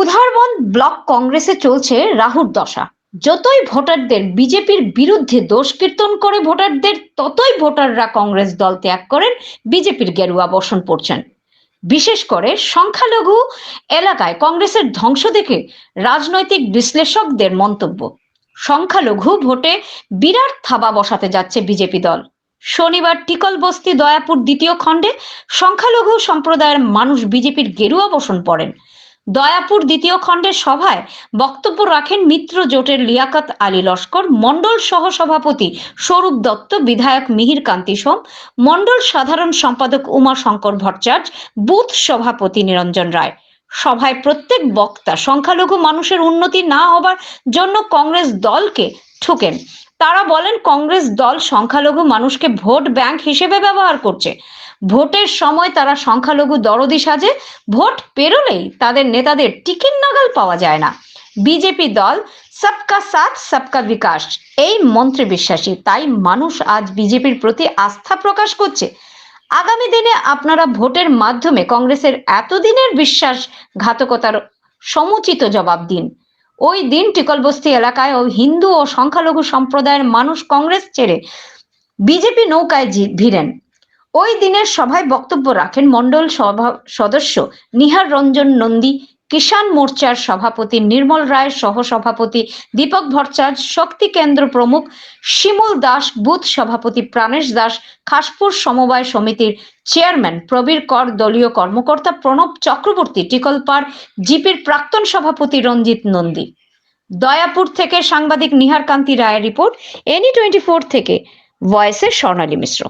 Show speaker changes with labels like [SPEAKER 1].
[SPEAKER 1] Udharbond block কংগ্রেসে চলছে রাহুর দশা। যতই ভোটারদের বিজেপির বিরুদ্ধে দোষ কীর্তন করে ভোটারদের, ততই ভোটাররা কংগ্রেস দল ত্যাগ করেন, বিজেপির গেরুয়া বসন পড়ছেন। বিশেষ করে সংখ্যালঘু এলাকায় কংগ্রেসের ধ্বংস দেখে রাজনৈতিক বিশ্লেষকদের মন্তব্য। সংখ্যালঘু ভোটে বিরাট থাবা বসাতে যাচ্ছে বিজেপি দল। শনিবার টিকল বস্তি দয়াপুর দ্বিতীয় খণ্ডে সংখ্যালঘু সম্প্রদায়ের মানুষ বিজেপির গেরুয়া বসন পড়েন। দয়াপুর দ্বিতীয় খণ্ডের সভায় বক্তব্য রাখেন মিত্র জোটের লিয়াকাত আলী লস্কর, মণ্ডল সহসভাপতি স্বরূপ দত্ত, বিধায়ক মিহির কান্তি সোম, মণ্ডল সাধারণ সম্পাদক উমা শঙ্কর ভট্টাচার্য, বুথ সভাপতি নিরঞ্জন রায়। সভায় প্রত্যেক বক্তা সংখ্যালঘু মানুষের উন্নতি না হবার জন্য কংগ্রেস দলকে ঠুকেন। তারা বলেন কংগ্রেস দল সংখ্যালঘু মানুষকে ভোট ব্যাংক হিসেবে ব্যবহার করছে। ভোটের সময় তারা সংখ্যালঘু দরদি সাজে, ভোট পেরোলেই তাদের নেতাদের টিকিট নাগাল পাওয়া যায় না। বিজেপি দল, সবকা সাথ, সবকা বিকাশ এই মন্ত্রে বিশ্বাসী। তাই মানুষ আজ বিজেপির প্রতি আস্থা প্রকাশ করছে। আগামী দিনে আপনারা ভোটের মাধ্যমে কংগ্রেসের এতদিনের বিশ্বাসঘাতকতার সমুচিত জবাব দিন। ওই দিন টিকলবস্তি এলাকায় ও হিন্দু ও সংখ্যালঘু সম্প্রদায়ের মানুষ কংগ্রেস ছেড়ে বিজেপি নৌকায় ভিড়েন। ওই দিনের সভায় বক্তব্য রাখেন মন্ডল সভা সদস্য নিহার রঞ্জন নন্দী কিষাণ মোর্চার সভাপতি নির্মল রায়ের সহসভাপতি দীপক ভট্টাচার্য, শক্তি কেন্দ্র প্রমুখ শিমুল দাস, বুথ সভাপতি প্রাণেশ দাস, খাসপুর সমবায় সমিতির চেয়ারম্যান প্রবীর কর, দলীয় কর্মকর্তা প্রণব চক্রবর্তী টিকলপাড় জিপির প্রাক্তন সভাপতি রঞ্জিত নন্দী। দয়াপুর থেকে সাংবাদিক নিহার কান্তি রায়ের রিপোর্ট, এনি টোয়েন্টি ফোর থেকে, ভয়েসের স্বর্ণালী মিশ্র।